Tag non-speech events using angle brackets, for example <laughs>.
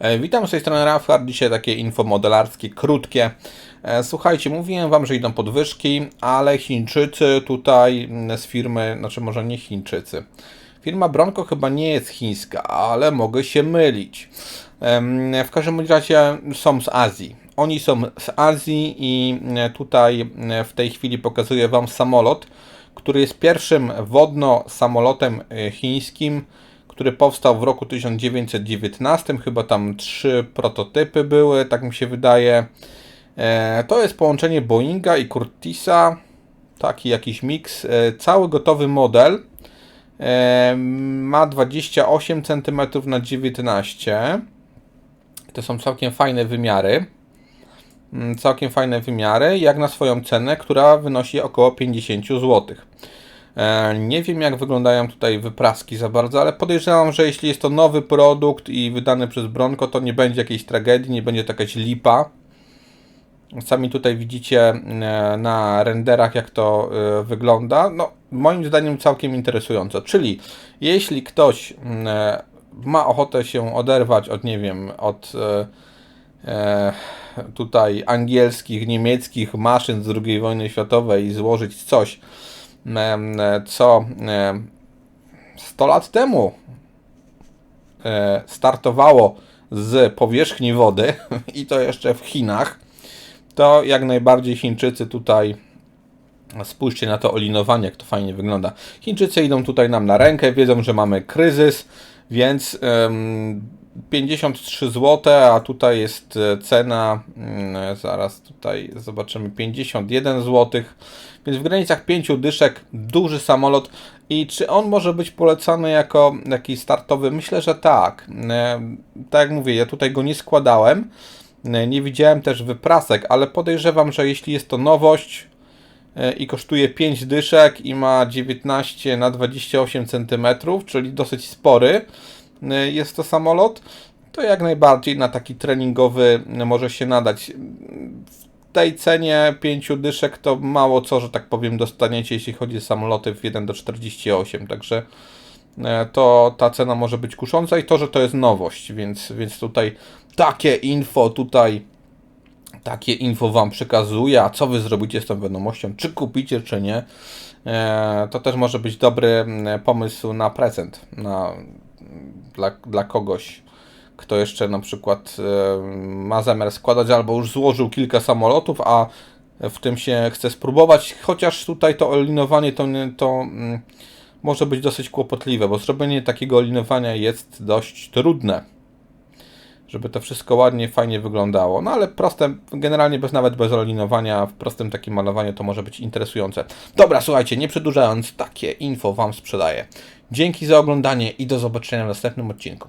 E, Witam z tej strony Rafał. Dzisiaj takie info modelarskie, krótkie. E, Słuchajcie, mówiłem Wam, że idą podwyżki, ale Chińczycy tutaj mm, z firmy, znaczy może nie Chińczycy. Firma Bronco chyba nie jest chińska, ale mogę się mylić. W każdym razie są z Azji. Oni są z Azji i e, tutaj w tej chwili pokazuję Wam samolot, który jest pierwszym wodno samolotem chińskim, który powstał w roku 1919. Chyba tam trzy prototypy były, tak mi się wydaje. E, To jest połączenie Boeinga i Curtisa, taki jakiś miks. E, Cały gotowy model e, ma 28 cm na 19 to są całkiem fajne wymiary. Mm, Całkiem fajne wymiary, jak na swoją cenę, która wynosi około 50 zł. E, Nie wiem, jak wyglądają tutaj wypraski za bardzo, ale podejrzewam, że jeśli jest to nowy produkt i wydany przez Bronco, to nie będzie jakiejś tragedii, nie będzie to jakaś lipa. Sami tutaj widzicie e, na renderach, jak to e, wygląda. No, moim zdaniem całkiem interesująco. Czyli jeśli ktoś mm, ma ochotę się oderwać od, nie wiem, od tutaj angielskich, niemieckich maszyn z II wojny światowej i złożyć coś, co e, 100 lat temu e, startowało z powierzchni wody <laughs> i to jeszcze w Chinach, to jak najbardziej Chińczycy tutaj spójrzcie na to olinowanie, jak to fajnie wygląda. Chińczycy idą tutaj nam na rękę, wiedzą, że mamy kryzys, więc 53 zł, a tutaj jest e, cena, mm, zaraz tutaj zobaczymy, 51 zł, więc w granicach 5 dyszek, duży samolot. I czy on może być polecany jako jakiś startowy? Myślę, że tak. E, Tak jak mówię, ja tutaj go nie składałem, e, nie widziałem też wyprasek, ale podejrzewam, że jeśli jest to nowość, i kosztuje 5 dyszek i ma 19 na 28 cm, czyli dosyć spory jest to samolot, to jak najbardziej na taki treningowy może się nadać. W tej cenie 5 dyszek to mało co, że tak powiem, dostaniecie, jeśli chodzi o samoloty w 1 do 48, także e, to ta cena może być kusząca i to, że to jest nowość, więc, więc tutaj takie info tutaj takie info Wam przekazuję, a co Wy zrobicie z tą wiadomością, czy kupicie, czy nie, e, to też może być dobry pomysł na prezent na, dla, dla kogoś, kto jeszcze na przykład e, ma zamiar składać albo już złożył kilka samolotów, a w tym się chce spróbować, chociaż tutaj to olinowanie to, to mm, może być dosyć kłopotliwe, bo zrobienie takiego olinowania jest dość trudne żeby to wszystko ładnie, fajnie wyglądało. No ale proste, generalnie bez nawet bez olinowania, w prostym takim malowaniu to może być interesujące. Dobra, słuchajcie, nie przedłużając, takie info Wam sprzedaję. Dzięki za oglądanie i do zobaczenia w następnym odcinku.